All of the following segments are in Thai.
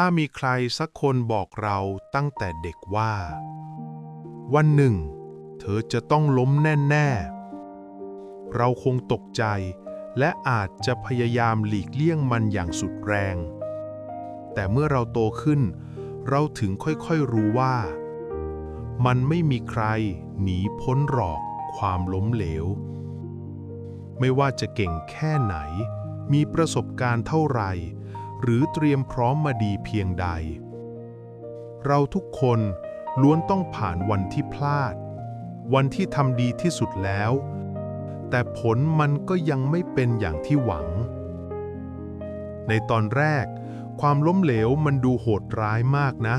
ถ้ามีใครสักคนบอกเราตั้งแต่เด็กว่า วันหนึ่ง เธอจะต้องล้มแน่ ๆ เราคงตกใจ และอาจจะพยายามหลีกเลี่ยงมันอย่างสุดแรง แต่เมื่อเราโตขึ้น เราถึงค่อยๆรู้ว่า มันไม่มีใครหนีพ้นหรอกความล้มเหลว ไม่ว่าจะเก่งแค่ไหน มีประสบการณ์เท่าไหร่ หรือเตรียมพร้อมมาดีเพียงใด เราทุกคนล้วนต้องผ่านวันที่พลาด วันที่ทำดีที่สุดแล้ว แต่ผลมันก็ยังไม่เป็นอย่างที่หวัง ในตอนแรก ความล้มเหลวมันดูโหดร้ายมากนะ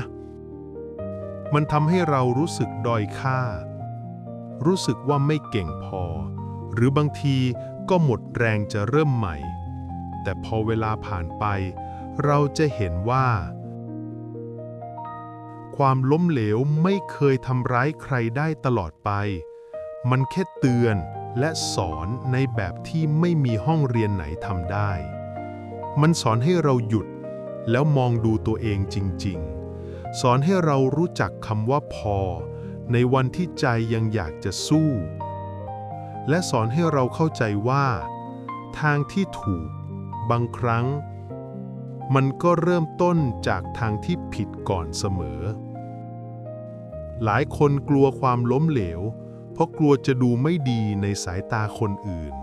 มันทำให้เรารู้สึกด้อยค่า รู้สึกว่าไม่เก่งพอ หรือบางทีก็หมดแรงจะเริ่มใหม่ แต่พอเวลาผ่านไป เราจะเห็นว่า ความล้มเหลวไม่เคยทำร้ายใครได้ตลอดไป มันแค่เตือนและสอนในแบบที่ไม่มีห้องเรียนไหนทำได้ มันสอนให้เราหยุดแล้วมองดูตัวเองจริง ๆ สอนให้เรารู้จักคำว่าพอ ในวันที่ใจยังอยากจะสู้ และสอนให้เราเข้าใจว่า ทางที่ถูก บางครั้ง มันก็เริ่มต้นจากทางที่ผิดก่อนเสมอ หลายคนกลัวความล้มเหลว เพราะกลัวจะดูไม่ดีในสายตาคนอื่น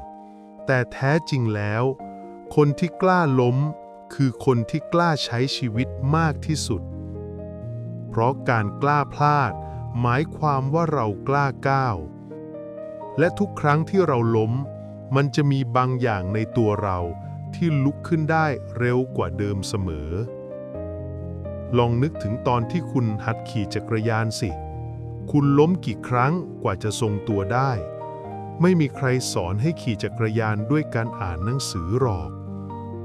แต่แท้จริงแล้ว คนที่กล้าล้มคือคนที่กล้าใช้ชีวิตมากที่สุด เพราะการกล้าพลาด หมายความว่าเรากล้าก้าว และทุกครั้งที่เราล้ม มันจะมีบางอย่างในตัวเรา ที่ลุกขึ้นได้เร็วกว่าเดิมเสมอ ลองนึกถึงตอนที่คุณหัดขี่จักรยานสิ คุณล้มกี่ครั้งกว่าจะทรงตัวได้ ไม่มีใครสอนให้ขี่จักรยานด้วยการอ่านหนังสือหรอก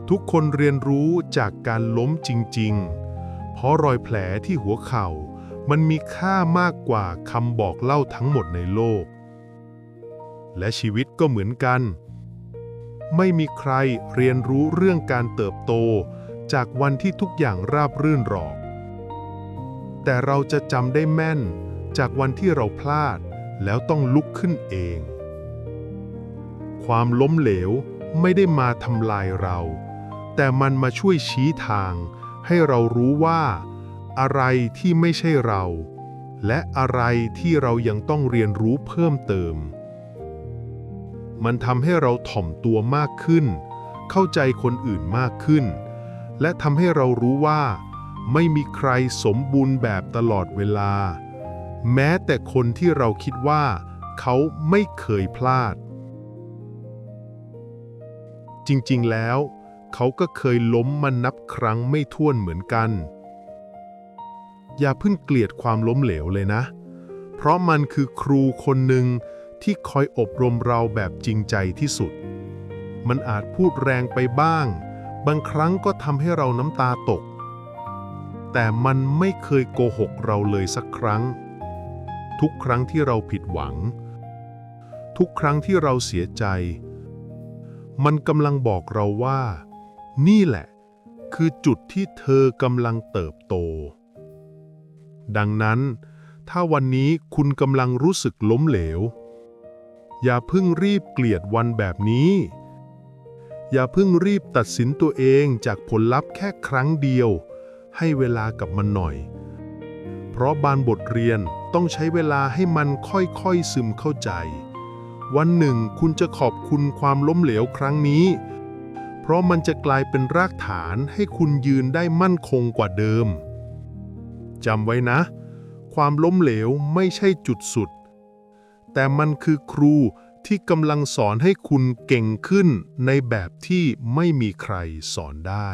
ทุกคนเรียนรู้จากการล้มจริง ๆ เพราะรอยแผลที่หัวเข่า มันมีค่ามากกว่าคำบอกเล่าทั้งหมดในโลก และชีวิตก็เหมือนกัน ไม่มีใครเรียนรู้เรื่องการเติบโต จากวันที่ทุกอย่างราบรื่นหรอก แต่เราจะจำได้แม่น จากวันที่เราพลาด แล้วต้องลุกขึ้นเอง ความล้มเหลวไม่ได้มาทำลายเรา แต่มันมาช่วยชี้ทาง ให้เรารู้ว่า อะไรที่ไม่ใช่เรา และอะไรที่เรายังต้องเรียนรู้เพิ่มเติม มันทำให้เราถ่อมตัวมากขึ้น เข้าใจคนอื่นมากขึ้น และทำให้เรารู้ว่า ไม่มีใครสมบูรณ์แบบตลอดเวลา แม้แต่คนที่เราคิดว่า เขาไม่เคยพลาด จริงๆแล้ว เขาก็เคยล้มมานับครั้งไม่ถ้วนเหมือนกัน อย่าเพิ่งเกลียดความล้มเหลวเลยนะ เพราะมันคือครูคนหนึ่ง ที่คอยอบรมเราแบบจริงใจที่สุด มันอาจพูดแรงไปบ้าง บางครั้งก็ทำให้เราน้ำตาตก แต่มันไม่เคยโกหกเราเลยสักครั้ง ทุกครั้งที่เราผิดหวัง ทุกครั้งที่เราเสียใจ มันกำลังบอกเราว่า นี่แหละ คือจุดที่เธอกำลังเติบโต ดังนั้น ถ้าวันนี้คุณกำลังรู้สึกล้มเหลว อย่าเพิ่งรีบเกลียดวันแบบนี้ อย่าเพิ่งรีบตัดสินตัวเองจากผลลัพธ์แค่ครั้งเดียว ให้เวลากับมันหน่อย เพราะบานบทเรียนต้องใช้เวลาให้มันค่อยๆซึมเข้าใจ วันหนึ่งคุณจะขอบคุณความล้มเหลวครั้งนี้ เพราะมันจะกลายเป็นรากฐานให้คุณยืนได้มั่นคงกว่าเดิมจำไว้นะ ความล้มเหลวไม่ใช่จุดสุด แต่มันคือครูที่กำลังสอนให้คุณเก่งขึ้นในแบบที่ไม่มีใครสอนได้